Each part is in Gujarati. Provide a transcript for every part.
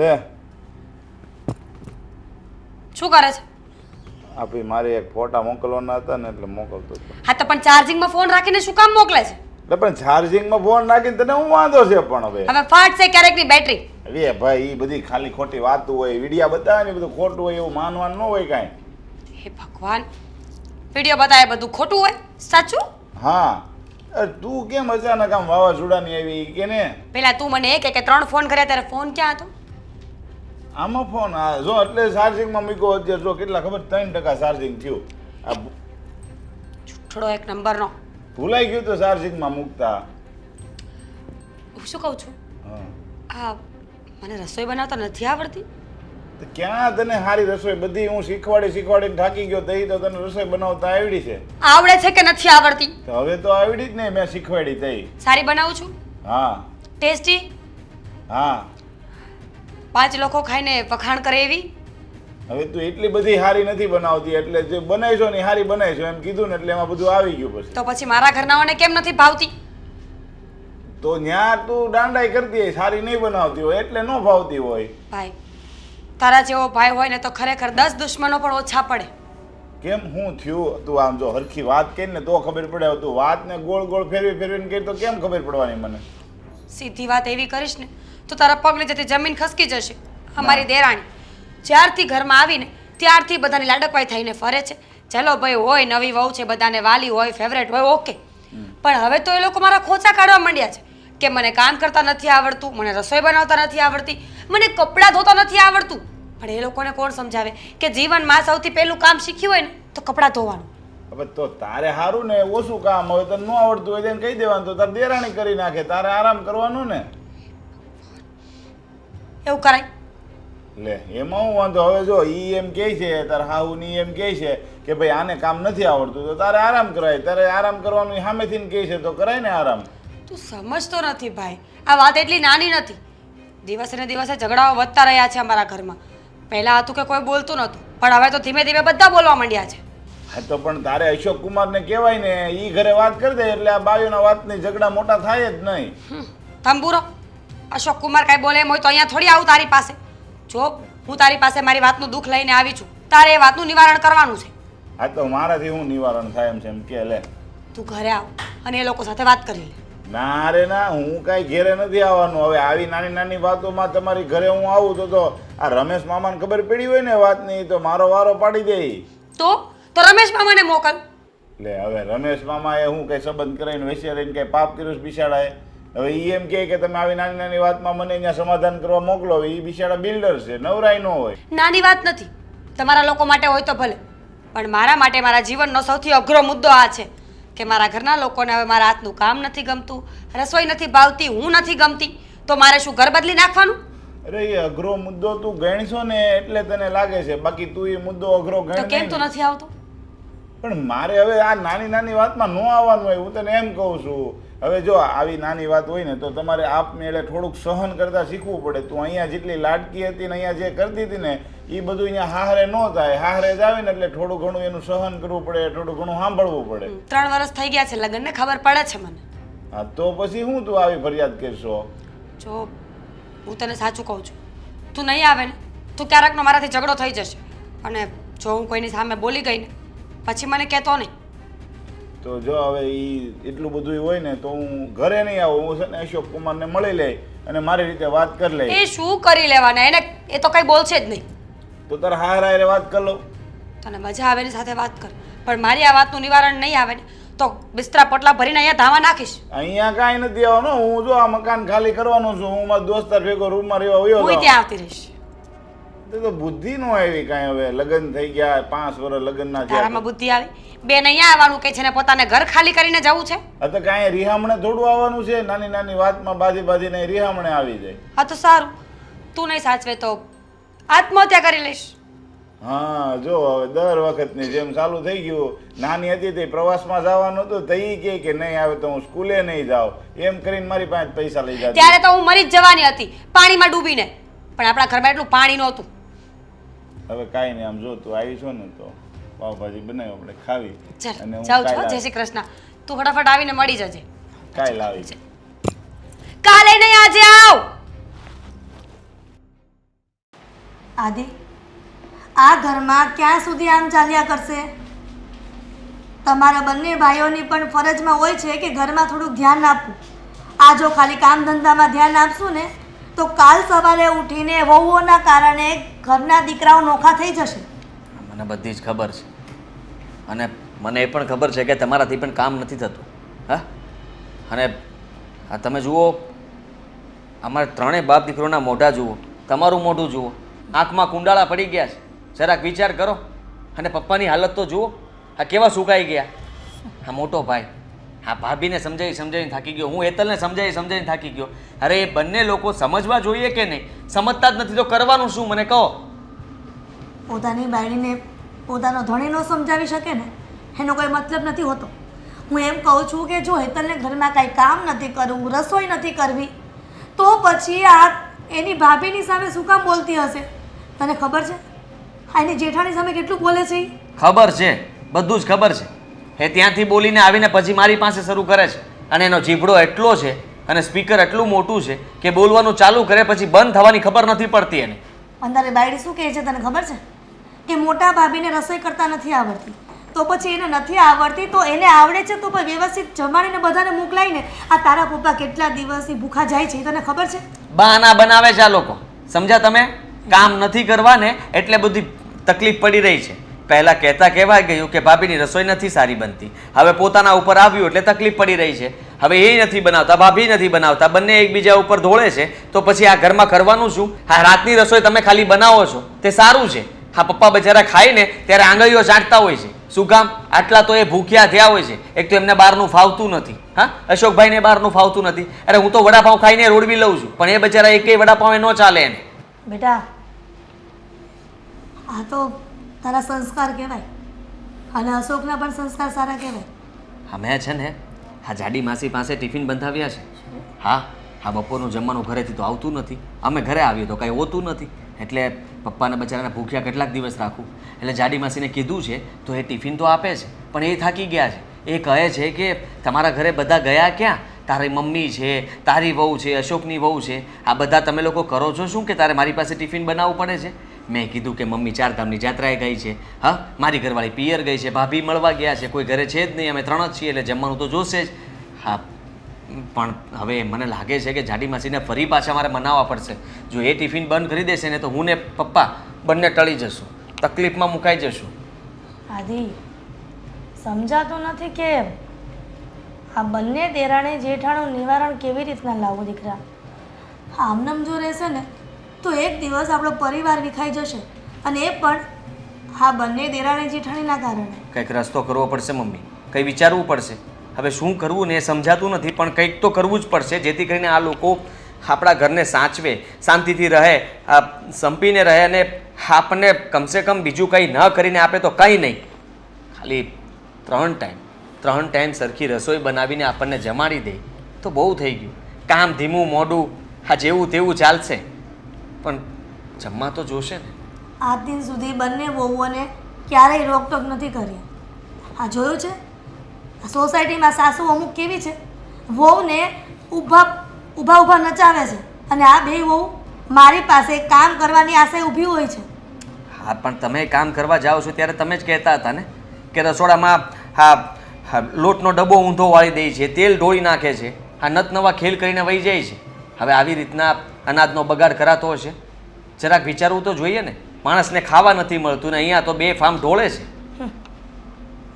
લે. શું કરે છે? આપી ભાઈ મારે એક ફોટા મોકલવાના હતા ને એટલે મોકલતો હતો. હા તો પણ ચાર્જિંગમાં ફોન રાખીને શું કામ મોકલે છે? એટલે પણ ચાર્જિંગમાં ફોન નાખીને તને હું વાંધો છે પણ હવે? હવે ફાટશે ક્યારેકની બેટરી અરે ભાઈ એ બધી ખાલી ખોટી વાતું હોય વિડીયા બતાવે ને બધું ખોટું હોય એવું માનવાનું ન હોય કાંઈ. હે ભગવાન વીડિયો બતાવે બધું ખોટું હોય? સાચું? હા. તું કેમ અચાનક આમ વાવાઝોડાની આવી કે ને? પેલા તું મને એક કે કે ત્રણ ફોન કર્યા ત્યારે ફોન ક્યાં હતો? આમાં ફોન આ જો એટલે ચાર્જિંગમાં મૂક્યો અત્યારે જો કેટલા ખબર? ત્રણ ટકા ચાર્જિંગ થયું. આ ભૂ- એક નંબરનો. ભૂલાઈ ગયું તો ચાર્જિંગમાં મૂકતા. હું શું કહું છું? હા. આ મને રસોઈ બનાવતા નથી આવડતી? તો ક્યાં તને સારી રસોઈ? બધી હું શીખવાડી શીખવાડીને થાકી ગયો તઈ તો તને રસોઈ બનાવતા આવડી છે. આવડે છે કે નથી આવડતી? તો હવે તો આવડી જ નહીં મેં શીખવાડી તઈ. સારી બનાવું છું? હા. ટેસ્ટી? હા. પાંચ લોકો ખાઈને વખાણ કરે એવી? હવે તું એટલી બધી હારી નથી બનાવતી એટલે જે બનાવીશો ને સારી બનાવીશો એમ કીધું ને એટલે એમાં બધું આવી ગયું પછી. તો પછી મારા ઘરનાઓને કેમ નથી ભાવતી? તો ન્યા તું દાંડાઈ કરતી હોય સારી નહીં બનાવતી હોય એટલે ન ભાવતી હોય. ભાઈ તારા જેવો ભાઈ હોય ને તો ખરેખર દસ દુશ્મનો પણ ઓછા પડે. કેમ હું થયું? તું આમ જો હરખી વાત કરીને તો ખબર પડે તું વાતને ગોળ ગોળ ફેરવી ફેરવીને કરી તો કેમ ખબર પડવાની મને? સીધી વાત એવી કરીશ ને તો તારા પગની જતી જમીન ખસકી જશે. અમારી દેરાણી. જ્યારથી ઘરમાં આવીને ત્યારથી બધાની લાડકવાઈ થઈને ફરે છે. ચલો ભાઈ હોય નવી વહુ છે બધાને વાલી હોય ફેવરેટ હોય ઓકે પણ હવે તો એ લોકો મારા ખોચા કાઢવા માંડ્યા છે કે મને કામ કરતા નથી આવડતું મને રસોઈ બનાવતા નથી આવડતી મને કપડાં ધોતા નથી આવડતું. પણ એ લોકોને કોણ સમજાવે કે જીવનમાં સૌથી પહેલું કામ શીખ્યું હોય ને તો કપડાં ધોવાનું. હવે તો તારે સારું ને ઓછું કામ હવે તને ન આવડતું હોય તેને કહી દેવાનું તો તારે દેરાણી કરી નાખે તારે આરામ કરવાનો ને. એવું કરાય. લે એમાં હું વાંધો હવે જો ઈ એમ કહે છે તારે હાહુ ની એમ કહે છે કે ભાઈ આને કામ નથી આવડતું તો તારે આરામ કરાય તારે આરામ કરવાનું સામેથી કહે છે તો કરાય ને આરામ. તું સમજતો નથી ભાઈ આ વાત એટલી નાની નથી. દિવસે ને દિવસે ઝઘડાઓ વધતા રહ્યા છે અમારા ઘરમાં. પહેલાં હતું કે કોઈ બોલતું નહોતું પણ હવે તો ધીમે ધીમે બધા બોલવા માંડ્યા છે. હા તો પણ તારે અશોક કુમારને કહેવાય ને ઈ ઘરે વાત કરી દે એટલે આ બાયુના વાતની ઝઘડા મોટા થાય જ નહીં. તંબુરો. અશોક કુમાર કાંઈ બોલે એમ હોય તો અહીંયા થોડી આવું તારી પાસે. જો હું તારી પાસે મારી વાતનું દુઃખ લઈને આવી છું. તારે એ વાતનું નિવારણ કરવાનું છે. હા તો મારાથી હું નિવારણ થાય એમ છે એમ કે લે. તું ઘરે આવ અને એ લોકો સાથે વાત કરી લે. ના રે ના હું કાંઈ ઘેરે નથી આવવાનું. હવે આવી નાની નાની વાતોમાં તમારી ઘરે હું આવું તો તો આ રમેશ મામાને ખબર પડી હોય ને વાતની તો મારો વારો પાડી દે. તો? તો રમેશ મામાને મોકલ. લે હવે રમેશ મામાએ હું કઈ સંબંધ કરાવીને રહીને કઈ પાપ કર્યું છે બિચારાએ? હવે એ એમ કહે કે તમે આવી નાની નાની વાતમાં મને અહીંયા સમાધાન કરવા મોકલો એ બિચારા બિલ્ડર છે નવરાય ન હોય. નાની વાત નથી. તમારા લોકો માટે હોય તો ભલે. પણ મારા માટે મારા જીવનનો સૌથી અઘરો મુદ્દો આ છે કે મારા ઘરના લોકોને હવે મારા હાથનું કામ નથી ગમતું રસોઈ નથી ભાવતી હું નથી ગમતી તો મારે શું ઘર બદલી નાખવાનું? અરે એ અઘરો મુદ્દો તું ગણશો ને એટલે તને લાગે છે. બાકી તું એ મુદ્દો અઘરો તો ગણ કેમ તો નથી આવતો? પણ મારે હવે આ નાની નાની વાતમાં ન આવવાનું હોય હું તને એમ કહું છું. હવે જો આવી નાની વાત હોય ને તો તમારે આપમેળે થોડુંક સહન કરતા શીખવું પડે. તું અહીંયા જેટલી લાડકી હતી ને અહીંયા જે કરતી હતી ને એ બધું અહીંયા હાહરે ન થાય. હાહરે જ આવે ને એટલે થોડું ઘણું એનું સહન કરવું પડે થોડું ઘણું સાંભળવું પડે. ત્રણ વર્ષ થઈ ગયા છે લગ્નને ખબર પડે છે મને. હા તો પછી હું તું આવી ફરિયાદ કરશો? જો હું તને સાચું કહું છું. તું નહીં આવે ને તું ક્યારેકનો મારાથી ઝઘડો થઈ જશે. અને જો હું કોઈની સામે બોલી ગઈ ને પછી મને કહેતો નહીં. તો જો હવે એ એટલું બધું હોય ને તો હું ઘરે નહીં આવું. હું છે ને અશોક કુમારને મળી લઈ અને મારી રીતે વાત કરી લઈ. એ શું કરી લેવાના? એને એ તો કંઈ બોલશે જ નહીં. તો તારે હાર હારે વાત કરી લો. તને મજા આવે એની સાથે વાત કર. પણ મારી આ વાતનું નિવારણ નહીં આવે ને તો બિસ્તરા પોટલા ભરીને અહીંયા ધાવા નાખીશ. અહીંયા કાંઈ નથી આવવાનું. હું જો આ મકાન ખાલી કરવાનું છું. હું મારા દોસ્તાર ભેગો રૂમમાં રહેવા આવ્યો હું ત્યાં આવતી રહીશ. તે તો બુદ્ધિ નો આવી કાંઈ હવે. લગ્ન થઈ ગયા પાંચ વર્ષ લગ્નના તારામાં થયા બુદ્ધિ આવી? બેન અહીંયા આવવાનું કે છે ને પોતાને ઘર ખાલી કરીને જવું છે? આ તો કાંઈ રિહામણે થોડું આવવાનું છે? નાની નાની વાતમાં બાજી બાજીને રિહામણે આવી જાય. હા તો સારું. તું નહીં સાચવે તો આત્મહત્યા કરી લઈશ. હા જો હવે દર વખતની જેમ ચાલુ થઈ ગયું. નાની હતી તે પ્રવાસમાં જવાનું હતું. તો ઈ કહે કે નહીં આવે તો હું સ્કૂલે નહીં જાઉં. એમ કરીને મારી પાસે પૈસા લઈ જાય ત્યારે તો હું મરી જ જવાની હતી પાણીમાં ડૂબીને. પણ આપણા ઘરમાં એટલું પાણી નહોતું. હવે કાંઈ નહીં આમ જો તું આવી છો ને તો પાવભાજી બનાવી આપણે ખાવી. ચાલ અને હું જાઉં છું? કાલે જય શ્રી કૃષ્ણ. તું ફટાફટ આવીને મળી જજે. કાલે આવી. કાલે નહીં આજે આવ. આદિ આ ઘરમાં ક્યાં સુધી આમ ચાલ્યા કરશે? તમારા બંને ભાઈઓની પણ ફરજમાં હોય છે કે ઘરમાં થોડુંક ધ્યાન આપવું. આ જો ખાલી કામ ધંધામાં ધ્યાન આપશું ને તો કાલ સવારે ઉઠીને વહુઓના કારણે ઘરના દીકરાઓ નોખા થઈ જશે? મને બધી જ ખબર છે. અને મને એ પણ ખબર છે કે તમારાથી પણ કામ નથી થતું. હા? અને આ તમે જુઓ, અમારે ત્રણેય બાપ દીકરોના મોઢા જુઓ, તમારું મોઢું જુઓ, આંખમાં કુંડાળા પડી ગયા છે. જરાક વિચાર કરો. અને પપ્પાની હાલત તો જુઓ. આ કેવા સુકાઈ ગયા? આ મોટો ભાઈ. આ ભાભીને સમજાવી સમજાવીને થાકી ગયો. હું હેતલને સમજાવી સમજાવીને થાકી ગયો. અરે એ બંને લોકો સમજવા જોઈએ કે નહીં? સમજતા જ નથી. તો કરવાનું શું? મને કહો. પોતાની બાળીને પોતાનો ધણી ન સમજાવી શકે ને એનો કોઈ મતલબ નથી હોતો. હું એમ કહું છું કે જો હેતલને ઘરમાં કાંઈ કામ નથી કરવું રસોઈ નથી કરવી તો પછી આ એની ભાભીની સામે શું કામ બોલતી હશે? તને ખબર છે? આ એની જેઠાણી સામે કેટલું બોલે છે ખબર છે. બધું જ ખબર છે. એ ત્યાંથી બોલીને આવીને પછી મારી પાસે શરૂ કરે છે. અને એનો જીભડો એટલો છે અને સ્પીકર એટલું મોટું છે કે બોલવાનું ચાલુ કરે પછી બંધ થવાની ખબર નથી પડતી એને. અંદરે બાયડી શું કહે છે તને ખબર છે? કે મોટા ભાભીને રસોઈ કરતા નથી આવડતી. તો પછી એને નથી આવડતી તો એને આવડે છે તો પણ વ્યવસ્થિત જમાડીને બધાને મોકલાઈને આ તારા પપ્પા કેટલા દિવસથી ભૂખા જાય છે તને ખબર છે? બહાના બનાવે છે આ લોકો. સમજ્યા તમે? કામ નથી કરવાને એટલે બધી તકલીફ પડી રહી છે. પહેલાં કહેતા કહેવાય ગયું કે ભાભીની રસોઈ નથી સારી બનતી. હવે પોતાના ઉપર આવ્યું એટલે તકલીફ પડી રહી છે. હવે એ નથી બનાવતા, ભાભી નથી બનાવતા, બંને એકબીજા ઉપર ધોળે છે. તો પછી આ ઘરમાં કરવાનું શું? હા, રાતની રસોઈ તમે ખાલી બનાવો છો. તે સારું છે. હા, પપ્પા બચારા ખાઈને ત્યારે આંગળીઓ ચાટતા હોય છે. શું કામ? આટલા તો એ ભૂખ્યા થયા હોય છે. એક તો એમને બહારનું ફાવતું નથી. હા, અશોકભાઈને બહારનું ફાવતું નથી. અરે, હું તો વડાપાઉં ખાઈને રોડવી લઉં છું. પણ એ બચારા એકેય વડાપાઉં એ ન ચાલે એને. બેટા, આ તો તારા સંસ્કાર કહેવાય. અને અશોકના પણ સંસ્કાર સારા કહેવાય. હા મેં છે ને હા જાડી માસી પાસે ટિફિન બંધાવ્યા છે. હા હા બપોરનું જમવાનું ઘરેથી તો આવતું નથી. અમે ઘરે આવીએ તો કાંઈ હોતું નથી. એટલે પપ્પાને બચારાને ભૂખ્યા કેટલાક દિવસ રાખું. એટલે જાડી માસીને કીધું છે, તો એ ટિફિન તો આપે છે, પણ એ થાકી ગયા છે. એ કહે છે કે, તમારા ઘરે બધા ગયા ક્યાં? તારી મમ્મી છે, તારી વહુ છે, અશોકની વહુ છે. આ બધા તમે લોકો કરો છો શું કે તારે મારી પાસે ટિફિન બનાવવું પડે છે? મેં કીધું કે મમ્મી ચાર ધામની જાત્રાએ ગઈ છે. હા, મારી ઘરવાળી પિયર ગઈ છે, ભાભી મળવા ગયા છે. કોઈ ઘરે છે જ નહીં, અમે ત્રણ જ છીએ, એટલે જમવાનું તો જોશે જ. હા, પણ હવે મને લાગે છે કે જાડી માસીને ફરી પાછા મારે મનાવવા પડશે. જો એ ટિફિન બંધ કરી દેશે ને તો હું ને પપ્પા બંને ટળી જશું. તકલીફમાં મુકાઈ જશું. આદિ, સમજાતું નથી કે આ બંને દેરાણે જેઠાણું નિવારણ કેવી રીતના લાવવું દીકરા? આમનામ જો રહેશે ને તો એક દિવસ આપણો પરિવાર વિખાઈ જશે અને એ પણ હા બંને દેરાણી જેઠાણીના કારણે. કંઈક રસ્તો કરવો પડશે મમ્મી. કંઈ વિચારવું પડશે. હવે શું કરવું ને એ સમજાતું નથી, પણ કંઈક તો કરવું જ પડશે, જેથી કરીને આ લોકો આપણા ઘરને સાચવે, શાંતિથી રહે સંપીને રહે અને આપણને કમસે કમ બીજું કંઈ ન કરીને આપે તો કંઈ નહીં. ખાલી ત્રણ ટાઈમ ત્રણ ટાઈમ સરખી રસોઈ બનાવીને આપણને જમાડી દે તો બહુ થઈ ગયું. કામ ધીમું મોડું, આ જેવું તેવું ચાલશે. પણ જમવા તો જોશે ને. આ દિન સુધી બંને વહુઓને ક્યારેય રોકટોક નથી કરી. આ જોયું છે? સોસાયટીમાં સાસુ અમુક કેવી છે? વહુને ઊભા ઊભા ઊભા નચાવે છે અને આ બે વહુ મારી પાસે કામ કરવાની આશે ઊભી હોય છે. હા પણ તમે કામ કરવા જાઓ છો ત્યારે તમે જ કહેતા હતા ને કે રસોડામાં હા લોટનો ડબ્બો ઊંધો વાળી દે છે તેલ ઢોળી નાખે છે આ નત નવા ખેલ કરીને વહી જાય છે. હવે આવી રીતના અનાજનો બગાડ કરાતો હશે. જરાક વિચારવું તો જોઈએ ને. માણસને ખાવા નથી મળતું ને અહીંયા તો બે ફાર્મ ઢોળે છે.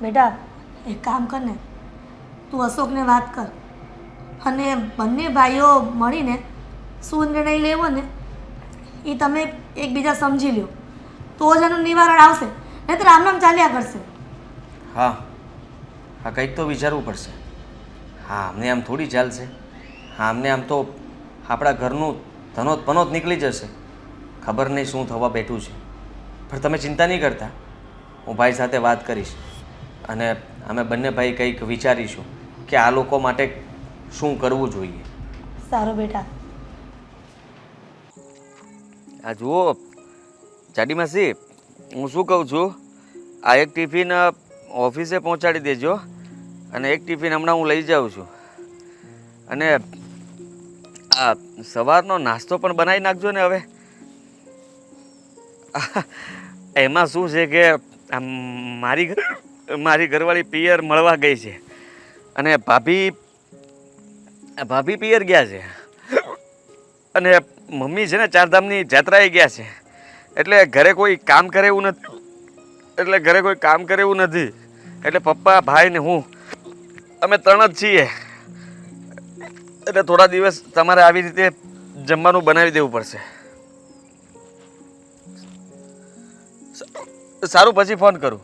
બેટા એક કામ કર ને. તું અશોકને વાત કર. અને બંને ભાઈઓ મળીને શું નિર્ણય લેવો ને એ તમે એકબીજા સમજી લ્યો. તો જ એનું નિવારણ આવશે. નહીંતર આમનામ ચાલ્યા કરશે. હા. હા કંઈક તો વિચારવું પડશે. હા અમને આમ થોડી ચાલશે. હા અમને આમ તો આપણા ઘરનું ધનોત પનોત નીકળી જશે. ખબર નહીં શું થવા બેઠું છે. પણ તમે ચિંતા નહીં કરતા. હું ભાઈ સાથે વાત કરીશ. અને અમે બંને ભાઈ કંઈક વિચારીશું કે આ લોકો માટે શું કરવું જોઈએ. સારું બેટા. આ જુઓ જાડી માસી હું શું કહું છું? આ એક ટિફિન ઓફિસે પહોંચાડી દેજો. અને એક ટિફિન હમણાં હું લઈ જાઉં છું. અને સવારનો નાસ્તો પણ બનાવી નાખજો ને હવે. એમાં શું છે કે મારી મારી ઘરવાળી પિયર મળવા ગઈ છે. અને ભાભી ભાભી પિયર ગયા છે. અને મમ્મી છે ને ચારધામની જાત્રાએ ગયા છે. એટલે ઘરે કોઈ કામ કરે એવું નથી, એટલે ઘરે કોઈ કામ કરે એવું નથી. એટલે પપ્પા, ભાઈ ને હું, અમે ત્રણ જ છીએ. એટલે થોડા દિવસ તમારે આવી રીતે જમવાનું બનાવી દેવું પડશે. સારું પછી ફોન કરું.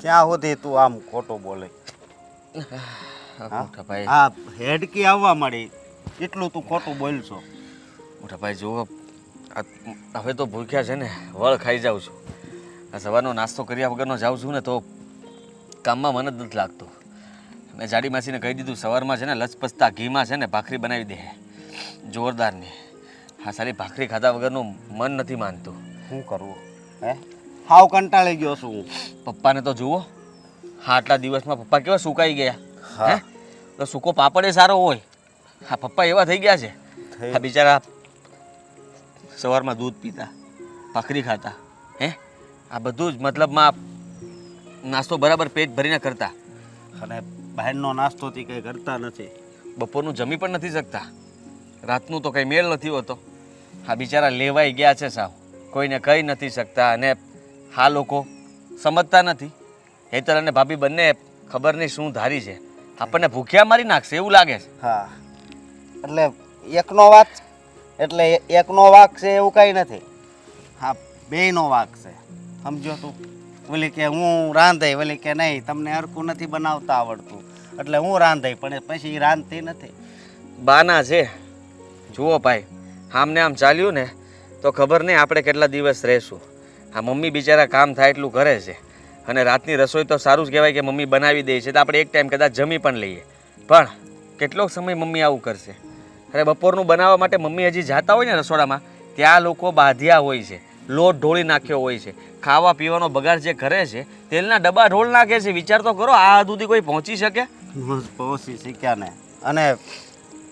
ક્યાં હોતી તું આમ ખોટું બોલે? હા? હેડકી આવવા મળી એટલું તું ખોટું બોલશો. મોટા ભાઈ જુઓ હવે તો ભૂખ્યા છે ને વળ ખાઈ જાઉં છું. આ સવારનો નાસ્તો કર્યા વગરનો જાઉં છું ને તો કામમાં મન જ નથી લાગતું. મેં જાડી માસીને કહી દીધું સવારમાં છે ને લચપચતા ઘીમાં છે ને ભાખરી બનાવી દે. જોરદારની. હા સાલી ભાખરી ખાધા વગરનું મન નથી માનતું. શું કરવું હે? હાવ કંટાળી ગયો છું. પપ્પાને તો જુઓ હા આટલા દિવસમાં પપ્પા કેવા સુકાઈ ગયા. હા. તો સૂકો પાપડ એ સારો હોય. હા પપ્પા એવા થઈ ગયા છે. આ બિચારા સવારમાં દૂધ પીતા ભાખરી ખાતા. હે? આ બધું જ મતલબમાં નાસ્તો બરાબર પેટ ભરીને કરતા. અને બહારનો નાસ્તો થી કંઈ કરતા નથી. બપોરનું જમી પણ નથી શકતા. રાતનું તો કંઈ મેળ નથી હોતો. આ બિચારા લેવાઈ ગયા છે સાવ. કોઈને કહી નથી શકતા અને હા લોકો સમજતા નથી. હેતલ અને ભાભી બંને ખબર નહીં શું ધારી છે? આપણને ભૂખ્યા મારી નાખશે એવું લાગે છે. હા. એટલે એકનો વાક એટલે એકનો વાક છે એવું કંઈ નથી. હા બેયનો વાક છે. સમજો તું. ઓલી કે હું રાંધે ઓલી કે નહીં તમને હરખું નથી બનાવતા આવડતું. એટલે હું રાંધાઈ, પણ પછી રાંધતી નથી. બાના છે. જુઓ ભાઈ, આમને આમ ચાલ્યું ને, તો ખબર નહીં આપણે કેટલા દિવસ રહેશું. આ મમ્મી બિચારા કામ થાય એટલું કરે છે. અને રાતની રસોઈ તો સારું જ કહેવાય કે મમ્મી બનાવી દે છે, તો આપણે એક ટાઈમ કદાચ જમી પણ લઈએ. પણ કેટલોક સમય મમ્મી આવું કરશે. અરે બપોરનું બનાવવા માટે મમ્મી હજી જાતા હોય ને રસોડામાં, ત્યાં લોકો બાંધ્યા હોય છે. લોટ ઢોળી નાખ્યો હોય છે. ખાવા પીવાનો બગાડ જે કરે છે તેલના ડબ્બા ઢોળ નાખે છે. વિચાર તો કરો આ સુધી કોઈ પહોંચી શકે? પહોંચી શક્યા ને. અને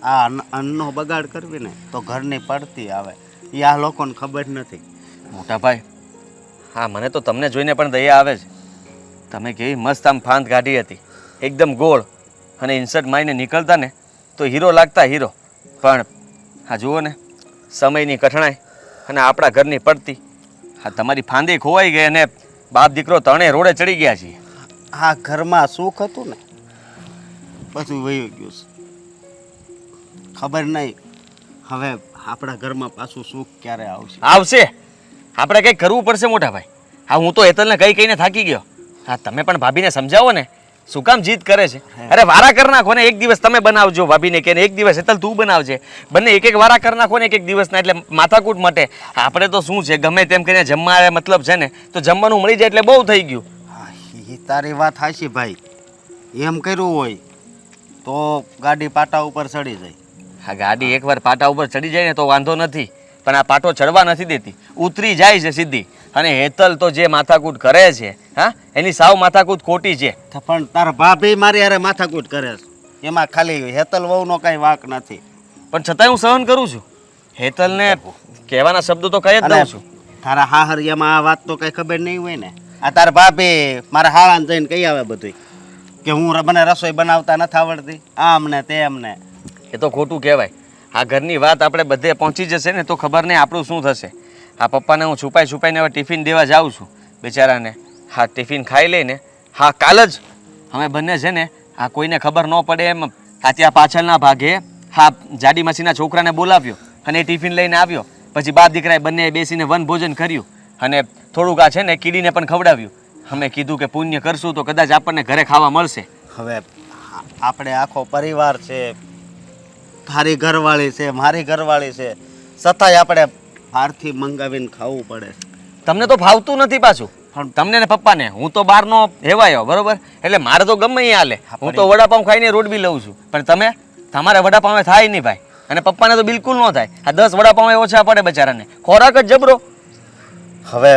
આ અન્ન- અન્નનો બગાડ કરવી ને તો ઘરની પડતી આવે. એ આ લોકોને ખબર નથી. મોટા ભાઈ હા મને તો તમને જોઈને પણ દયા આવે છે. તમે કેવી મસ્ત આમ ફાંદ કાઢી હતી. એકદમ ગોળ અને ઇન્સર્ટ મારીને નીકળતા ને તો હીરો લાગતા હીરો. પણ હા જુઓ ને સમયની કઠણાઈ અને આપણા ઘરની પડતી હા તમારી ફાંદી ખોવાઈ ગઈ અને બાપ દીકરો ત્રણેય રોડે ચડી ગયા છીએ આ ઘરમાં સુખ હતું ને? બધું વહી ગયું છે. ખબર નહીં હવે આપણા ઘરમાં પાછું સુખ ક્યારે આવશે? આવશે. આપણે કંઈક કરવું પડશે મોટા ભાઈ હા હું તો હેતલને કઈ કહીને થાકી ગયો. હા તમે પણ ભાભીને સમજાવો ને. શું કામ જીદ કરે છે? અરે વારા કર નાખો ને એક દિવસ તમે બનાવજો ભાભીને કે એક દિવસ હેતલ તું બનાવજે. બંને એક એક વારા કર નાખો ને એક એક દિવસના એટલે માથાકૂટ માટે. આપણે તો શું છે ગમે તેમ કરીને જમવા મતલબ છે ને તો જમવાનું મળી જાય એટલે બહુ થઈ ગયું. તારી વાત હાશી ભાઈ. એમ કર્યું હોય તો ગાડી પાટા ઉપર ચડી જાય. હા ગાડી એકવાર પાટા ઉપર ચડી જાય ને તો વાંધો નથી. પણ આ પાટો ચડવા નથી દેતી. ઉતરી જાય છે સીધી. અને હેતલ તો જે માથાકૂટ કરે છે હા એની સાવ માથાકૂટ ખોટી છે. પણ તારા ભાભી મારી હારે માથાકૂટ કરે છે. એમાં ખાલી હેતલ વહુનો કાંઈ વાંક નથી. પણ છતાંય હું સહન કરું છું. હેતલને કહેવાના શબ્દો તો કહી જ દઉં છું. તારા હાહરિયામાં આ વાત તો કઈ ખબર નહીં હોય ને. આ તારા ભાભી મારા હાળાને જઈને કહી આવે બધું કે હું મને રસોઈ બનાવતા નથી આવડતી. આમ ને તેમ ને એ તો ખોટું કહેવાય. આ ઘરની વાત આપણે બધે પહોંચી જશે ને તો ખબર નહીં આપણું શું થશે. આ પપ્પાને હું છુપાઈ છુપાઈને હવે ટિફિન દેવા જાઉં છું. બિચારાને હા, ટિફિન ખાઈ લઈને. હા, કાલ જ. અમે બંને છે ને, આ કોઈને ખબર ન પડે એમ આ ત્યાં પાછળના ભાગે હા, જાડી માસીના છોકરાને બોલાવ્યો અને એ ટિફિન લઈને આવ્યો. પછી બાપ દીકરાએ બંને બેસીને વન ભોજન કર્યું અને થોડુંક આ છે ને કીડીને પણ ખવડાવ્યું. અમે કીધું કે પુણ્ય કરશું તો કદાચ આપણને ઘરે ખાવા મળશે. હવે આપણે આખો પરિવાર છે તારી ઘરવાળી છે મારી ઘરવાળી છે. છતાંય આપણે બહારથી મંગાવીને ખાવું પડે. તમને તો ફાવતું નથી પાછું. પણ- તમને ને પપ્પાને. હું તો બહારનો હેવાયો બરોબર? એટલે મારે તો ગમે અહીં હાલે. હું તો વડાપાઉં ખાઈને રોડ બી લઉં છું. પણ તમે? તમારે વડાપાઉં થાય નહીં ભાઈ. અને પપ્પાને તો બિલકુલ ન થાય. આ દસ વડાપાઉં ઓછા પડે બચારાને. ખોરાક જ જબરો. હવે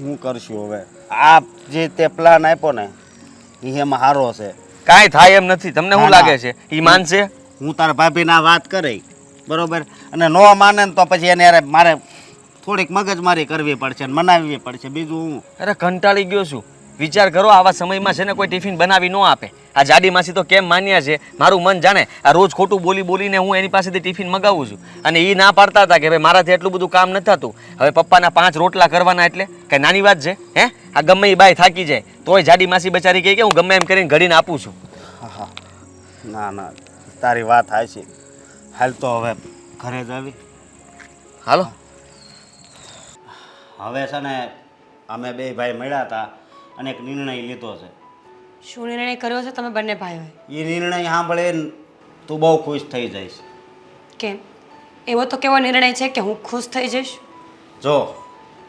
હું કરશું હવે? આ જે તે પ્લાન આપ્યો ને એ એમાં સારો છે. કાંઈ થાય એમ નથી. તમને શું. લાગે છે? એ માનશે? હું તારા ભાભીના વાત કરી બરોબર? અને નો માને ને તો પછી એને અરે મારે થોડીક મગજમારી કરવી પડશે ને મનાવવી પડશે. બીજું હું? અરે કંટાળી ગયો છું. વિચાર કરો આવા સમયમાં છે ને કોઈ ટિફિન બનાવી ન આપે. આ જાડી માસી તો કેમ માન્યા છે? મારું મન જાણે આ રોજ ખોટું બોલી બોલીને હું એની પાસેથી ટિફિન મગાવું છું. અને એ ના પાડતા હતા કે ભાઈ મારાથી એટલું બધું કામ નથી થતું. હવે પપ્પાના પાંચ રોટલા કરવાના એટલે? કઈ નાની વાત છે હે? આ ગમે એ બાય થાકી જાય. તોય જાડી માસી બચારી કહે કે હું ગમે એમ કરીને ઘડીને આપું છું. હા હા. ના ના. તારી વાત હાચી હાલ તો હવે ઘરે જ આવી. હાલો. હવે છે ને અમે બે ભાઈ મળ્યા હતા અને એક નિર્ણય લીધો છે. શું નિર્ણય કર્યો છે તમે બંને ભાઈઓએ? એ નિર્ણય સાંભળે તું બહુ ખુશ થઈ જઈશ. કેમ? એવો તો કેવો નિર્ણય છે કે હું ખુશ થઈ જઈશ? જો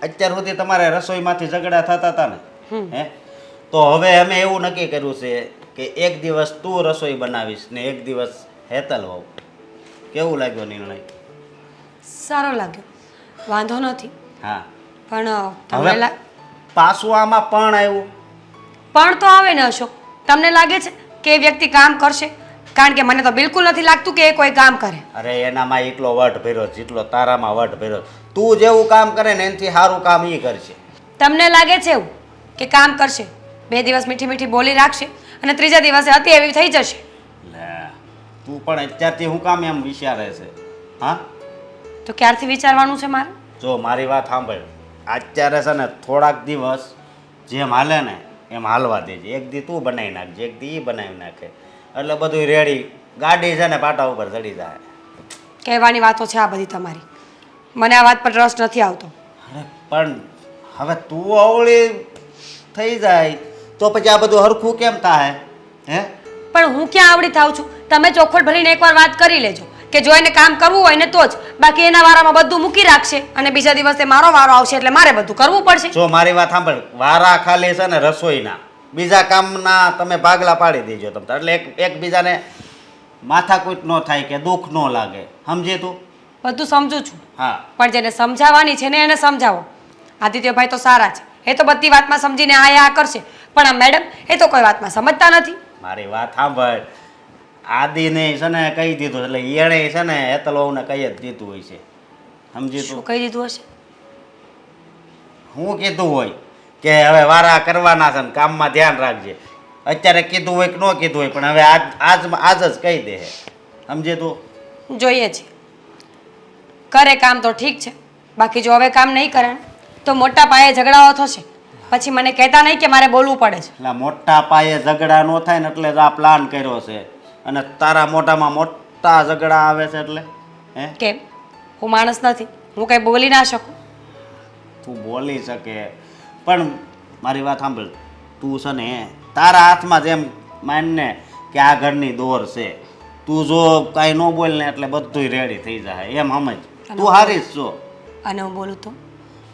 અત્યાર સુધી તમારે રસોઈમાંથી ઝઘડા થતા હતા ને હે? તો હવે અમે એવું નક્કી કર્યું છે કે એક દિવસ તું રસોઈ બનાવીશ ને એક દિવસ હેતલ હોવ કેવું લાગ્યો નિર્ણય? સારો લાગ્યો. વાંધો નથી. હા. પણ અ, તમને હવે પાછું આમાં પણ આવ્યું? પણ તો આવે ને અશોક. તમને લાગે છે કે એ વ્યક્તિ કામ કરશે? કારણ કે મને તો બિલકુલ નથી લાગતું કે એ કોઈ કામ કરે. અરે એનામાં એટલો વટ ભર્યો જેટલો તારામાં વટ ભર્યો તું જેવું કામ કરે ને એનાથી સારું કામ એ કરશે. તમને લાગે છે એવું કે કામ કરશે? બે દિવસ મીઠી મીઠી બોલી રાખશે? અને ત્રીજા દિવસે હતી એવી થઈ જશે. લે તું પણ અત્યારથી હું કામ એમ વિચારે છે? હા? તો ક્યારથી વિચારવાનું છે મારે? જો મારી વાત સાંભળ. અત્યારે છે ને થોડાક દિવસ જેમ હાલે ને એમ હાલવા દેજે. એક દી તું બનાવી નાખજે એક દી બનાવી નાખે. એટલે બધું રેડી ગાડી છે ને પાટા ઉપર ચડી જાય. કહેવાની વાતો છે આ બધી તમારી. મને આ વાત પર રસ નથી આવતો. અરે પણ હવે તું અવળી થઈ જાય. તો પછી આ બધું હરખું કેમ થાય? હે? પણ હું ક્યાં આવડી થાઉં છું? તમે ચોખવટ ભરીને એકવાર વાત કરી લેજો. કે જો એને કામ કરવું હોય ને તો જ. બાકી એના વારામાં બધું મૂકી રાખશે અને બીજા દિવસે મારો વારો આવશે એટલે મારે બધું કરવું પડશે. જો મારી વાત સાંભળ વારા ખાલી છે ને રસોઈના. બીજા કામના તમે ભાગલા પાડી દેજો તમે એટલે એક એકબીજાને માથાકૂટ ન થાય કે દુઃખ ન લાગે. સમજે તું? બધું સમજુ છું. હા. પણ જેને સમજાવવાની છે ને એને સમજાવો. આદિત્યભાઈ તો સારા છે. એ તો બધી વાતમાં સમજીને આ આ કરશે. પણ આ મેડમ એ તો કોઈ વાતમાં સમજતા નથી. મારી વાત સાંભળ. આદિને છે ને કહી દીધું એટલે એણે છે ને હેતલવને કહી જ દીધું હોય છે. સમજી શું તું કહી દીધું હશે? હું કીધું હોય કે હવે વારા કરવાના છે ને કામમાં ધ્યાન રાખજે. અત્યારે કીધું હોય કે ન કીધું હોય પણ હવે આજ આજ આજ જ કહી દે સમજે તું? જોઈએ છે. કરે કામ તો ઠીક છે. બાકી જો હવે કામ નહીં કરે તો મોટા પાયે ઝઘડાઓ થશે. પછી મને કહેતા નહીં કે મારે બોલવું પડે છે. એટલે મોટા પાયે ઝઘડા ન થાય ને એટલે જ આ પ્લાન કર્યો છે. અને તારા મોઢામાં મોટા ઝઘડા આવે છે એટલે? હે? કેમ હું માણસ નથી હું કંઈ બોલી ના શકું. તું બોલી શકે. પણ મારી વાત સાંભળ તું છે ને તારા હાથમાં જેમ માનને કે આ ઘરની દોર છે તું જો કાંઈ ન બોલ ને એટલે બધુંય રેડી થઈ જાય. એમ સમજ? તું હારીશ જ. છો અને હું બોલું તો?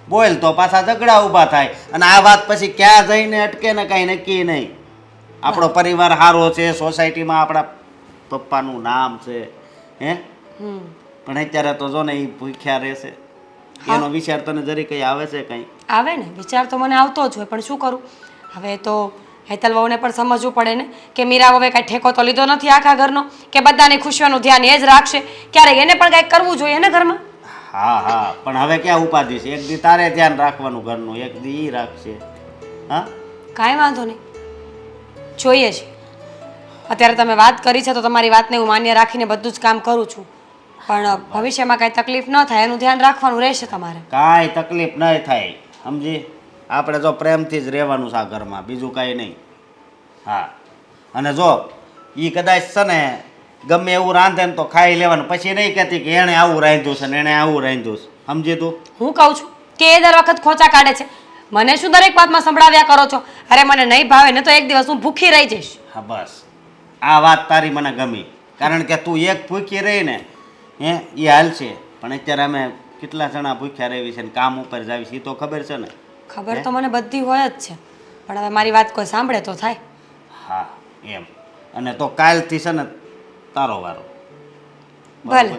બોલ તો પાછા ઝઘડા ઊભા થાય. અને આ વાત પછી ક્યાં જઈને અટકે ને કાંઈ નક્કી નહીં. આપણો પરિવાર સારો છે સોસાયટીમાં આપણા પપ્પાનું નામ છે હે? હમ. પણ અત્યારે તો જો ને એ ભૂખ્યા રહેશે. એનો વિચાર તને જરી કંઈ આવે છે કંઈ? આવે ને. વિચાર તો મને આવતો જ હોય પણ શું કરું? હવે તો હેતલ વહુને પણ સમજવું પડે ને કે મીરા હવે કાંઈ ઠેકો તો લીધો નથી આખા ઘરનો કે બધાની ખુશીઓનું ધ્યાન એ જ રાખશે. ક્યારેક એને પણ કાંઈક કરવું જોઈએ ને ઘરમાં? હા હા. પણ હવે ક્યાં ઉપાધિ છે? એક દી તારે ધ્યાન રાખવાનું ઘરનું એક દી ઈ રાખશે હા? કાંઈ વાંધો નહીં. જોઈએ છે. અત્યારે તમે વાત કરી છે તો તમારી વાતને હું માન્ય રાખીને બધું જ કામ કરું છું. પણ ભવિષ્યમાં કાંઈ તકલીફ ન થાય એનું ધ્યાન રાખવાનું રહેશે તમારે. કાંઈ તકલીફ નહીં થાય સમજી? આપણે જો પ્રેમથી જ રહેવાનું છે આ ઘરમાં બીજું કાંઈ નહીં. હા. અને જો એ કદાચ છે ને ગમે એવું રાંધે ને તો ખાઈ લેવાનું. પછી નહીં કહેતી કે એણે આવું રાંધ્યું છે ને એણે આવું રાંધ્યું છે. સમજી તું? હું કહું છું કે એ દર વખત ખોચા કાઢે છે. મને શું દરેક વાતમાં સંભળાવ્યા કરો છો? અરે મને નહીં ભાવે ને તો એક દિવસ હું ભૂખી રહી જઈશ. હા બસ. આ વાત તારી મને ગમી. કારણ કે તું એક ભૂખી રહી ને હે એ હાલ છે. પણ અત્યારે અમે કેટલા જણા ભૂખ્યા રહેવી છે ને કામ ઉપર જાવી છે એ તો ખબર છે ને? ખબર તો મને બધી હોય જ છે. પણ હવે મારી વાત કોઈ સાંભળે તો થાય. હા એમ. અને તો કાલથી છે ને તારો વારો. ભલે.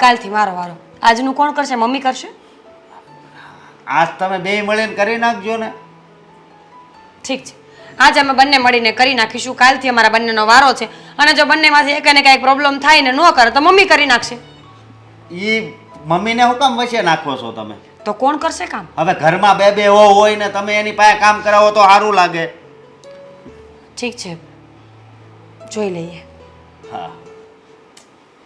કાલથી મારો વારો. આજનું કોણ કરશે? મમ્મી કરશે? આજ તમે બે મળીને કરી નાખજો ને. ઠીક છે. આજે અમે બંને મળીને કરી નાખીશું. કાલથી અમારા બંનેનો વારો છે. અને જો બંનેમાંથી એક ને કાંઈક પ્રોબ્લેમ થાય ને ન કરે તો મમ્મી કરી નાખશે. એ મમ્મીને હું કામ વચ્ચે નાખો છો તમે? તો કોણ કરશે કામ? હવે ઘરમાં બે બે હો હોય ને તમે એની પાસે કામ કરાવો તો સારું લાગે. ઠીક છે. જોઈ લઈએ. હા